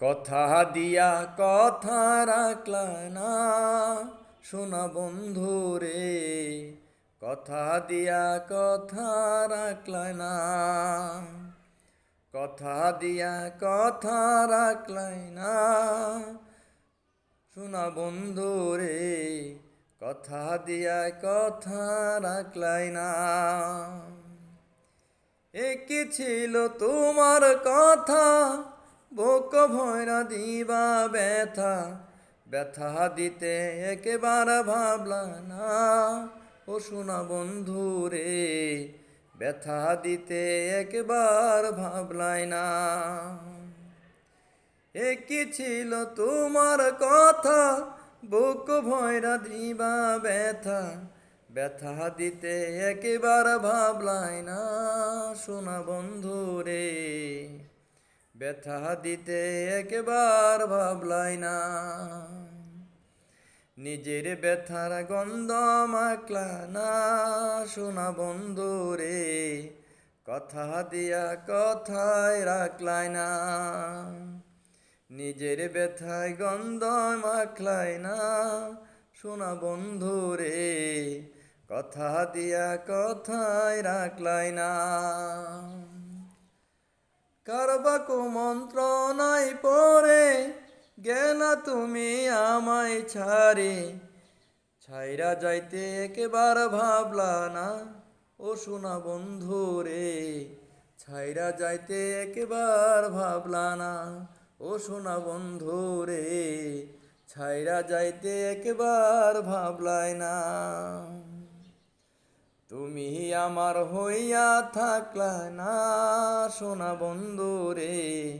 কথা দিয়া কথা রাখলা না, শোনা বন্ধু রে। কথা দিয়া কথা রাখলা না, কথা দিয়া কথা রাখলাই না, শোনা বন্ধু রে। কথা দিয়া কথা রাখলাই না। একি ছিল তোমার কথা? বুক ভয়রা দিবা ব্যথা ব্যথা দিতে একেবার ভাবলা না। ও শোনা বন্ধু রে, ব্যথা দিতে একবার ভাবলাই না। একই ছিল তোমার কথা? বুক ভয়রা দিবা ব্যথা ব্যথা দিতে একেবার ভাবলাই না। শোনা বন্ধু রে ব্যথা দিতে একবার ভাবলাই না। নিজের ব্যথার গন্ধ মাখলা না। শোনা বন্ধু রে, কথা দিয়া কথায় রাখলাই না। নিজের ব্যথায় গন্ধ মাখলাই না। শোনা বন্ধু রে, কথা দিয়া কথায় রাখলাই না। কারবাকু মন্ত্র নাই পরে গেলা তুমি আমায় ছাড়ে। ছাইরা যাইতে একেবার ভাবলা না, ও শোনা বন্ধু রে। ছাইরা যাইতে একেবার ভাবলা না, ও শোনা বন্ধু রে। ছাইরা যাইতে একেবার ভাবলাই না। তুমি আমার হইয়া থাকলা না শোনা বন্ধু রে।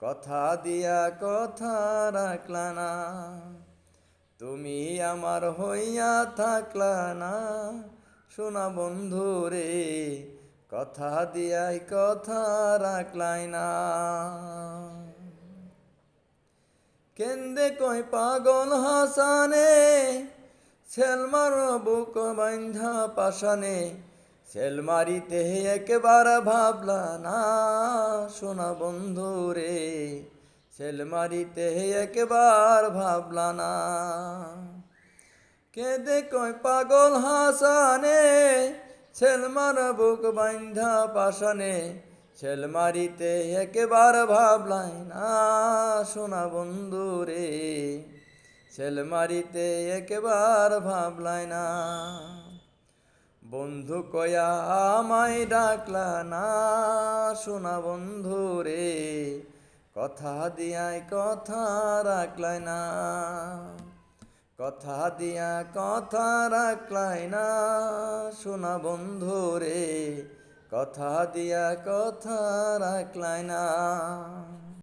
কথা দিয়া কথা রাখলা না। তুমি আমার হইয়া থাকলা না শোনা বন্ধু রে। কথা দিয়াই কথা রাখলাই না। কেন্দে কই পাগল হাসানে? সেলমার বুক বান্ধা পাশানে সেল মারিতে একবার ভাবলা, না শোনা বন্ধু রে। সেল মারিতে একবার ভাবলা, না। কেঁদে কই পাগল হাসানে সেলমার বুক বান্ধা পাশানে ছেল মারিতে একেবার ভাবলাই, না শোনা বন্ধু রে। ছেল মারিতে একেবার ভাবলাই না। বন্ধু কয়া আমায় ডাকলা না শোনা বন্ধু রে, কথা দিয়াই কথা রাখলাই না। কথা দিয়া কথা রাখলাই না শোনা বন্ধু রে, কথা দিয়া কথা রাখলাই না।